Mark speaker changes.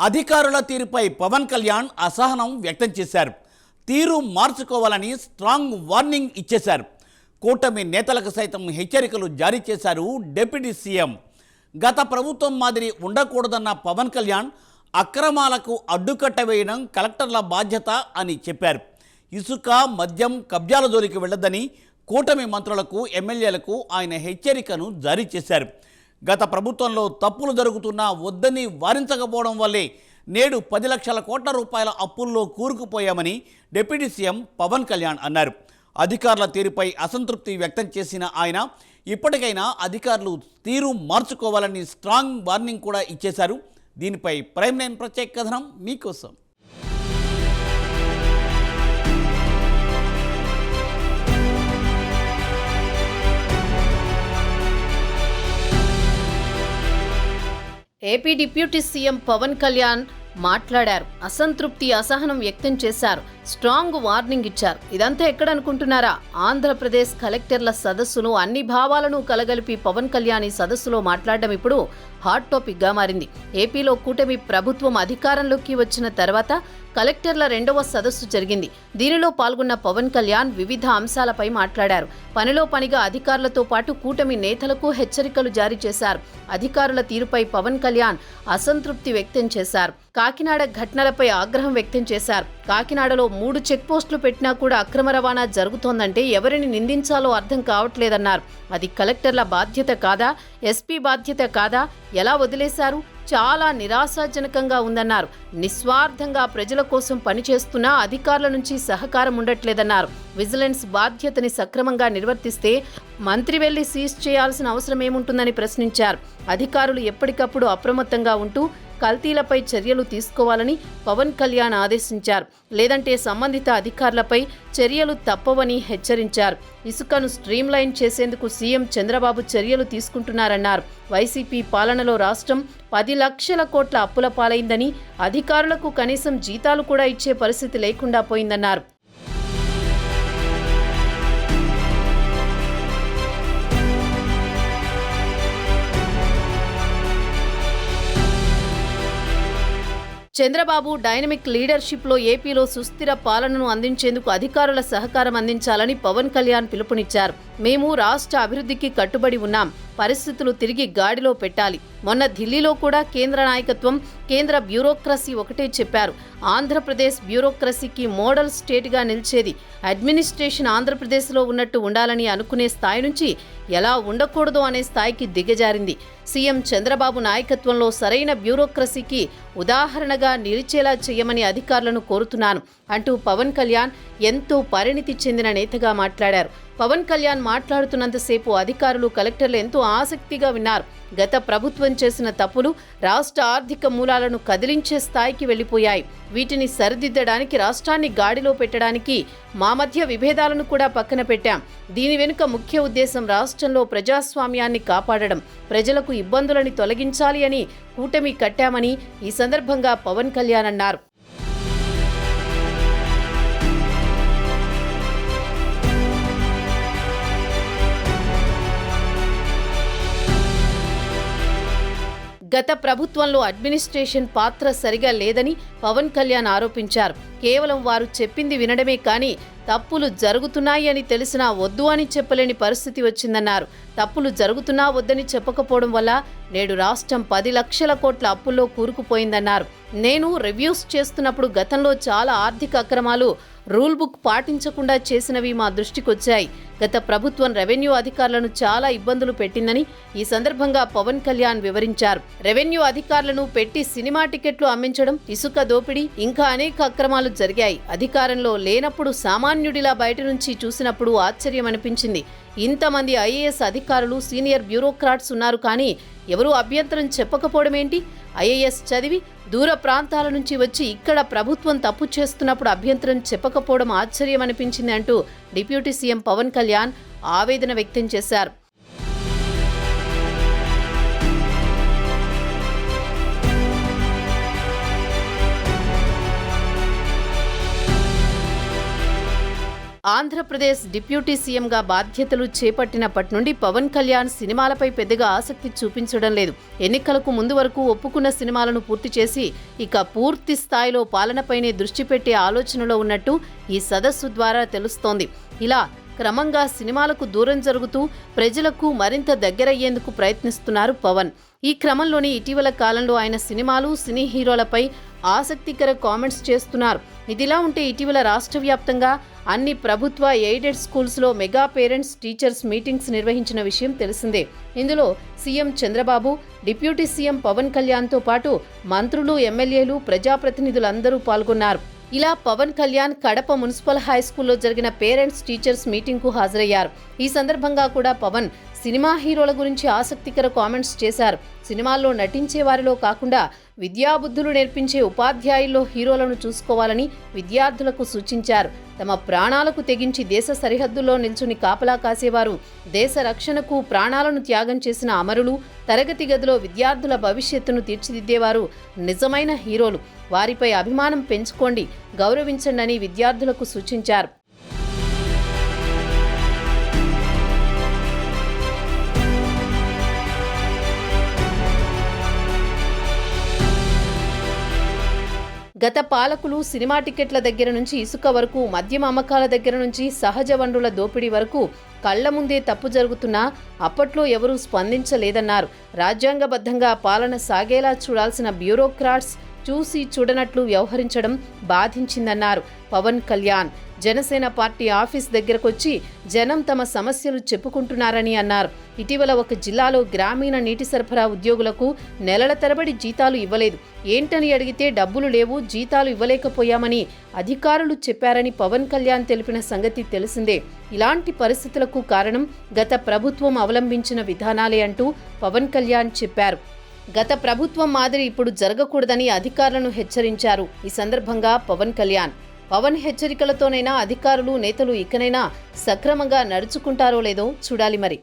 Speaker 1: అధికారుల తీరుపై పవన్ కళ్యాణ్ అసహనం వ్యక్తం చేశారు. తీరు మార్చుకోవాలని స్ట్రాంగ్ వార్నింగ్ ఇచ్చేశారు. కూటమి నేతలకు సైతం హెచ్చరికలు జారీ చేశారు డిప్యూటీ సీఎం. గత ప్రభుత్వం మాదిరి ఉండకూడదన్న పవన్ కళ్యాణ్ అక్రమాలకు అడ్డుకట్ట వేయడం కలెక్టర్ల బాధ్యత అని చెప్పారు. ఇసుక మద్యం కబ్జాల జోలికి వెళ్ళొద్దని కూటమి మంత్రులకు ఎమ్మెల్యేలకు ఆయన హెచ్చరికను జారీ చేశారు. గత ప్రభుత్వంలో తప్పులు జరుగుతున్నా వద్దని వారించకపోవడం వల్లే నేడు పది లక్షల కోట్ల రూపాయల అప్పుల్లో కూరుకుపోయామని డిప్యూటీ సీఎం పవన్ కళ్యాణ్ అన్నారు. అధికారుల తీరుపై అసంతృప్తి వ్యక్తం చేసిన ఆయన ఇప్పటికైనా అధికారులు తీరు మార్చుకోవాలని స్ట్రాంగ్ వార్నింగ్ కూడా ఇచ్చేశారు. దీనిపై ప్రైమ్ లైన్ ప్రత్యేక కథనం మీకోసం.
Speaker 2: AP deputy CM Pawan Kalyan మాట్లాడారు. అసంతృప్తి అసహనం వ్యక్తం చేశారు. స్ట్రాంగ్ వార్నింగ్ ఇచ్చారు. ఇదంతా ఎక్కడనుకుంటున్నారా? ఆంధ్రప్రదేశ్ కలెక్టర్ల సదస్సును అన్ని భావాలను కలగలిపి పవన్ కళ్యాణ్ ఈ సదస్సులో మాట్లాడడం ఇప్పుడు హాట్ టాపిక్గా మారింది. ఏపీలో కూటమి ప్రభుత్వం అధికారంలోకి వచ్చిన తర్వాత కలెక్టర్ల రెండవ సదస్సు జరిగింది. దీనిలో పాల్గొన్న పవన్ కళ్యాణ్ వివిధ అంశాలపై మాట్లాడారు. పనిలో పనిగా అధికారులతో పాటు కూటమి నేతలకు హెచ్చరికలు జారీ చేశారు. అధికారుల తీరుపై పవన్ కళ్యాణ్ అసంతృప్తి వ్యక్తం చేశారు. కాకినాడ ఘటనలపై ఆగ్రహం వ్యక్తం చేశారు. కాకినాడలో మూడు చెక్ పోస్టులు పెట్టినా కూడా అక్రమ రవాణా జరుగుతోందంటే ఎవరిని నిందించాలో అర్థం కావట్లేదన్నారు. అది కలెక్టర్ల బాధ్యత కాదా? ఎస్పీ బాధ్యత కాదా? ఎలా వదిలేశారు? చాలా నిరాశాజనకంగా ఉందన్నారు. నిస్వార్థంగా ప్రజల కోసం పనిచేస్తున్న అధికారుల నుంచి సహకారం ఉండట్లేదన్నారు. విజిలెన్స్ బాధ్యతని సక్రమంగా నిర్వర్తిస్తే మంత్రి వెళ్ళి సీజ్ చేయాల్సిన అవసరం ఏముంటుందని ప్రశ్నించారు. అధికారులు ఎప్పటికప్పుడు అప్రమత్తంగా ఉంటూ కల్తీలపై చర్యలు తీసుకోవాలని పవన్ కళ్యాణ్ ఆదేశించారు. లేదంటే సంబంధిత అధికారులపై చర్యలు తప్పవని హెచ్చరించారు. ఇసుకను స్ట్రీమ్లైన్ చేసేందుకు సీఎం చంద్రబాబు చర్యలు తీసుకుంటున్నారన్నారు. వైసీపీ పాలనలో రాష్ట్రం పది లక్షల కోట్ల అప్పుల పాలైందని అధికారులకు కనీసం జీతాలు కూడా ఇచ్చే పరిస్థితి లేకుండా పోయిందన్నారు. చంద్రబాబు డైనమిక్ లీడర్షిప్లో ఏపీలో సుస్థిర పాలనను అందించేందుకు అధికారుల సహకారం అందించాలని పవన్ కళ్యాణ్ పిలుపునిచ్చారు. మేము రాష్ట్ర అభివృద్ధికి కట్టుబడి ఉన్నాం. పరిస్థితులు తిరిగి గాడిలో పెట్టాలి. మొన్న ఢిల్లీలో కూడా కేంద్ర నాయకత్వం కేంద్ర బ్యూరోక్రసీ ఒకటే చెప్పారు. ఆంధ్రప్రదేశ్ బ్యూరోక్రసీకి మోడల్ స్టేట్గా నిలిచేది అడ్మినిస్ట్రేషన్ ఆంధ్రప్రదేశ్లో ఉన్నట్టు ఉండాలని అనుకునే స్థాయి నుంచి ఎలా ఉండకూడదు అనే స్థాయికి దిగజారింది. సీఎం చంద్రబాబు నాయకత్వంలో సరైన బ్యూరోక్రసీకి ఉదాహరణగా నిలిచేలా చేయమని అధికారులను కోరుతున్నాను అంటూ పవన్ కళ్యాణ్ ఎంతో పరిణితి చెందిన నేతగా మాట్లాడారు. పవన్ కళ్యాణ్ మాట్లాడుతున్నంతసేపు అధికారులు కలెక్టర్లు ఎంతో ఆసక్తిగా విన్నారు. గత ప్రభుత్వం చేసిన తప్పులు రాష్ట్ర ఆర్థిక మూలాలను కదిలించే స్థాయికి వెళ్ళిపోయాయి వీటిని సరిదిద్దడానికి రాష్ట్రాన్ని గాడిలో పెట్టడానికి మా మధ్య విభేదాలను కూడా పక్కన పెట్టాం. దీని వెనుక ముఖ్య ఉద్దేశం రాష్ట్రంలో ప్రజాస్వామ్యాన్ని కాపాడడం ప్రజలకు ఇబ్బందులని తొలగించాలి అని కూటమి కట్టామని ఈ సందర్భంగా పవన్ కళ్యాణ్ అన్నారు. గత ప్రభుత్వంలో అడ్మినిస్ట్రేషన్ పాత్ర సరిగా లేదని పవన్ కళ్యాణ్ ఆరోపించారు. కేవలం వారు చెప్పింది వినడమే కానీ తప్పులు జరుగుతున్నాయి అని తెలిసినా వద్దు అని చెప్పలేని పరిస్థితి వచ్చిందన్నారు. తప్పులు జరుగుతున్నా వద్దని చెప్పకపోవడం వల్ల నేడు రాష్ట్రం పది లక్షల కోట్ల అప్పుల్లో కూరుకుపోయిందన్నారు. నేను రివ్యూస్ చేస్తున్నప్పుడు గతంలో చాలా ఆర్థిక అక్రమాలు రూల్ బుక్ పాటించకుండా చేసినవి మా దృష్టికొచ్చాయి. గత ప్రభుత్వం రెవెన్యూ అధికారులను చాలా ఇబ్బందులు పెట్టిందని ఈ సందర్భంగా పవన్ కళ్యాణ్ వివరించారు. రెవెన్యూ అధికారులను పెట్టి సినిమా టికెట్లు అమ్మించడం ఇసుక దోపిడీ ఇంకా అనేక అక్రమాలు జరిగాయి. అధికారంలో లేనప్పుడు సామాన్యుడిలా బయట నుంచి చూసినప్పుడు ఆశ్చర్యం అనిపించింది ఇంతమంది ఐఏఎస్ అధికారులు సీనియర్ బ్యూరోక్రాట్స్ ఉన్నారు కానీ ఎవరూ అభ్యంతరం చెప్పకపోవడం ఏంటి ఐఏఎస్ చదివి దూర ప్రాంతాల నుంచి వచ్చి ఇక్కడ ప్రభుత్వం తప్పు చేస్తున్నప్పుడు అభ్యంతరం చెప్పకపోవడం ఆశ్చర్యం అనిపించింది అంటూ డిప్యూటీ సీఎం పవన్ కళ్యాణ్ ఆవేదన వ్యక్తం చేశారు. ఆంధ్రప్రదేశ్ డిప్యూటీ సీఎంగా బాధ్యతలు చేపట్టినప్పటి నుండి పవన్ కళ్యాణ్ సినిమాలపై పెద్దగా ఆసక్తి చూపించడం లేదు. ఎన్నికలకు ముందు వరకు ఒప్పుకున్న సినిమాలను పూర్తి చేసి ఇక పూర్తి స్థాయిలో పాలనపైనే దృష్టి పెట్టే ఆలోచనలో ఉన్నట్టు ఈ సదస్సు ద్వారా తెలుస్తోంది. ఇలా క్రమంగా సినిమాలకు దూరం జరుగుతూ ప్రజలకు మరింత దగ్గరయ్యేందుకు ప్రయత్నిస్తున్నారు పవన్. ఈ క్రమంలోనే ఇటీవల కాలంలో ఆయన సినిమాలు సినీ హీరోలపై ఆసక్తికర కామెంట్స్ చేస్తున్నారు. ఇదిలా ఉంటే ఇటీవల రాష్ట్ర వ్యాప్తంగా అన్ని ప్రభుత్వ ఎయిడెడ్ స్కూల్స్లో మెగా పేరెంట్స్ టీచర్స్ మీటింగ్స్ నిర్వహించిన విషయం తెలిసిందే. ఇందులో CM Chandrababu deputy CM Pawan కళ్యాణ్తో పాటు మంత్రులు ఎమ్మెల్యేలు ప్రజాప్రతినిధులందరూ పాల్గొన్నారు. ఇలా పవన్ కళ్యాణ్ కడప మున్సిపల్ హై స్కూల్లో జరిగిన పేరెంట్స్ టీచర్స్ మీటింగ్కు హాజరయ్యారు. ఈ సందర్భంగా కూడా పవన్ సినిమా హీరోల గురించి ఆసక్తికర కామెంట్స్ చేశారు. సినిమాల్లో నటించే వారిలో కాకుండా విద్యాబుద్ధులు నేర్పించే ఉపాధ్యాయుల్లో హీరోలను చూసుకోవాలని విద్యార్థులకు సూచించారు. తమ ప్రాణాలకు తెగించి దేశ సరిహద్దుల్లో నిల్చుని కాపలా కాసేవారు. దేశ రక్షణకు ప్రాణాలను త్యాగం చేసిన అమరులు తరగతి గదిలో విద్యార్థుల భవిష్యత్తును తీర్చిదిద్దేవారు నిజమైన హీరోలు. వారిపై అభిమానం పెంచుకోండి గౌరవించండి విద్యార్థులకు సూచించారు. గత పాలకులు సినిమా టికెట్ల దగ్గర నుంచి ఇసుక వరకు మద్యం అమ్మకాల దగ్గర నుంచి సహజ వనరుల దోపిడీ వరకు కళ్ళ ముందే తప్పు జరుగుతున్నా అప్పట్లో ఎవరూ స్పందించలేదన్నారు. రాజ్యాంగబద్ధంగా పాలన సాగేలా చూడాల్సిన బ్యూరోక్రాట్స్ చూసి చూడనట్లు వ్యవహరించడం బాధించిందన్నారు పవన్ కళ్యాణ్. జనసేన పార్టీ ఆఫీస్ దగ్గరకొచ్చి జనం తమ సమస్యలు చెప్పుకుంటున్నారని అన్నారు. ఇటీవల ఒక జిల్లాలో గ్రామీణ నీటి సరఫరా ఉద్యోగులకు నెలల తరబడి జీతాలు ఇవ్వలేదు. ఏంటని అడిగితే డబ్బులు లేవు జీతాలు ఇవ్వలేకపోయామని అధికారులు చెప్పారని పవన్ కళ్యాణ్ తెలిపిన సంగతి తెలిసిందే. ఇలాంటి పరిస్థితులకు కారణం గత ప్రభుత్వం అవలంబించిన విధానాలే అంటూ పవన్ కళ్యాణ్ చెప్పారు. గత ప్రభుత్వం మాదిరి ఇప్పుడు జరగకూడదని అధికారులను హెచ్చరించారు. ఈ సందర్భంగా పవన్ కళ్యాణ్ పవన్ హెచ్చరికలతోనైనా అధికారులు నేతలు ఇకనైనా సక్రమంగా నడుచుకుంటారో లేదో చూడాలి మరి.